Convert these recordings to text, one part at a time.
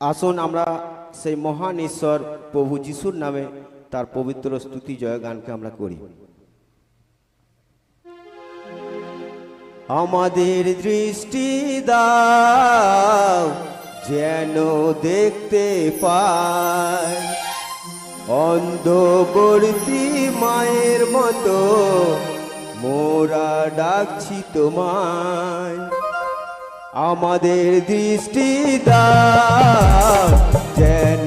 আসুন আমরা সেই মহান ঈশ্বর প্রভু যিশুর নামে তার পবিত্র স্তুতি জয় গানকে আমরা করি। আমাদের দৃষ্টি দাও যেন দেখতে পায় অন্ধবর্তী মায়ের মতো মোরা ডাকছি তোমায়। আমাদের দৃষ্টি দা যেন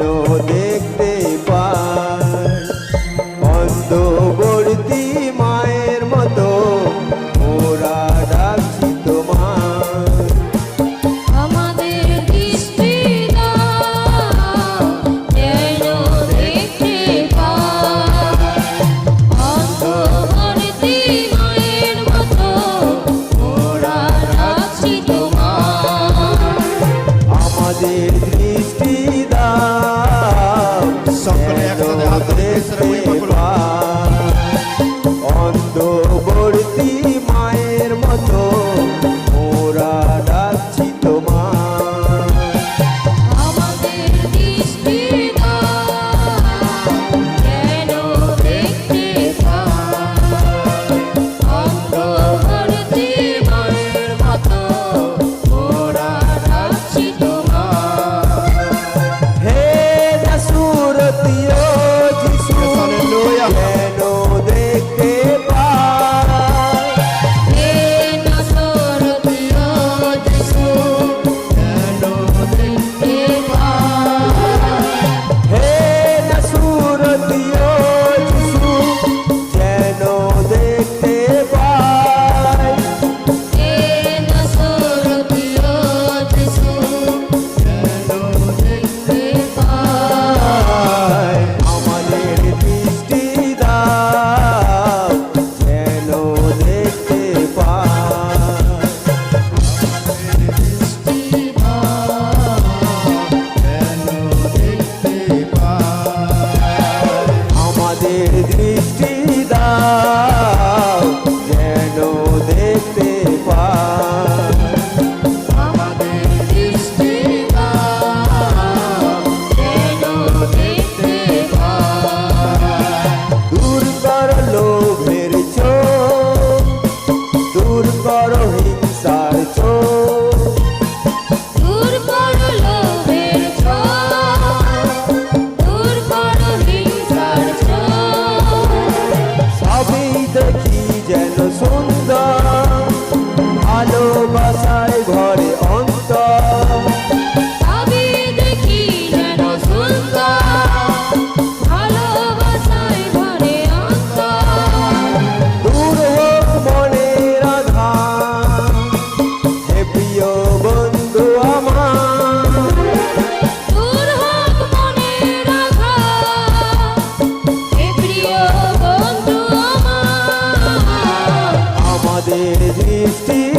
desistir.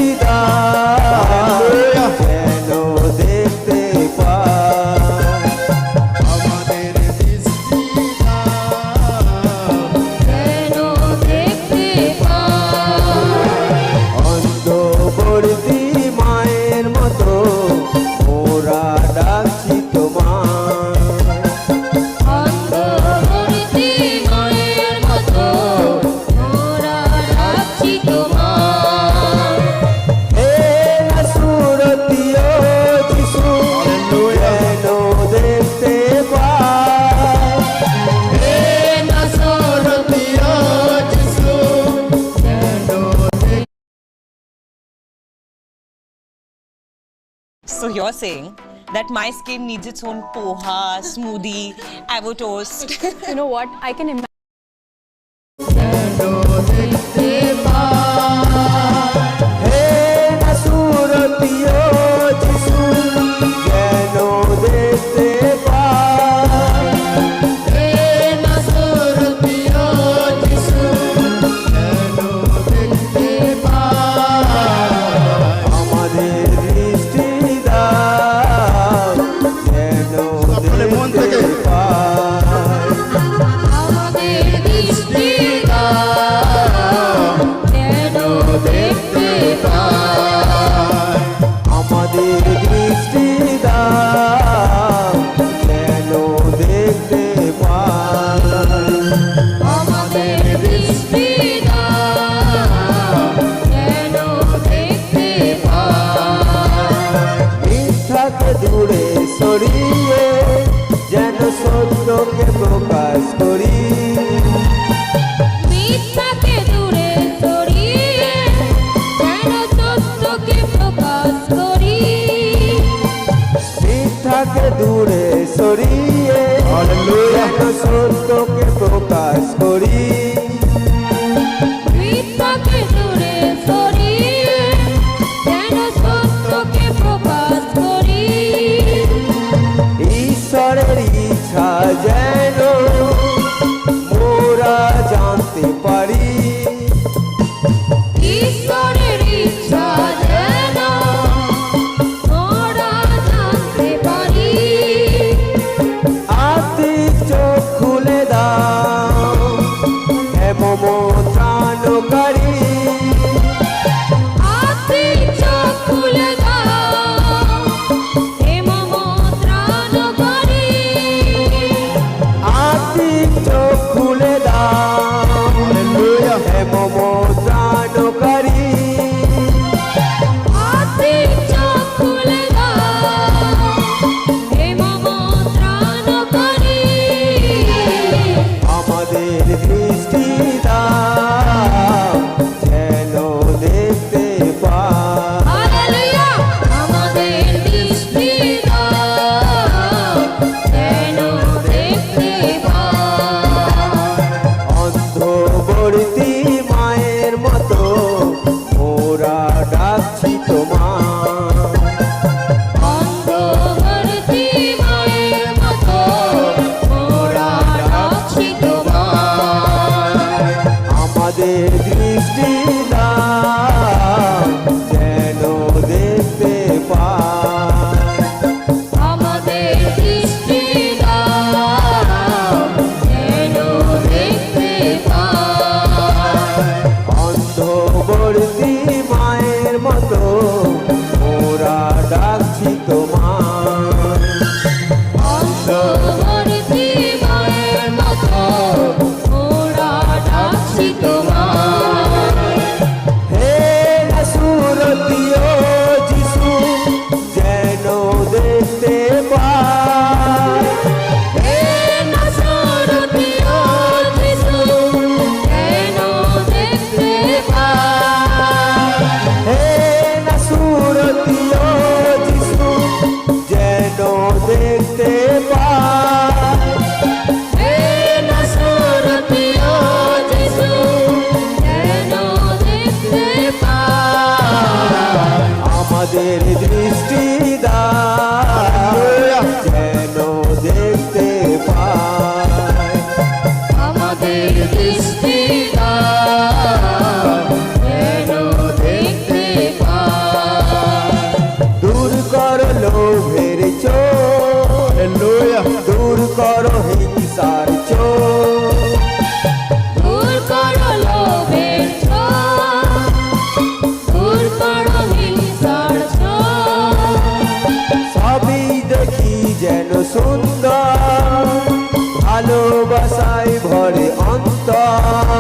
you're saying that my skin needs its own poha, smoothie, avocado toast. you know what? I can imagine. মিথ্যাকে দূরে সরিয়ে আমাদের দৃষ্টি দাও Oh.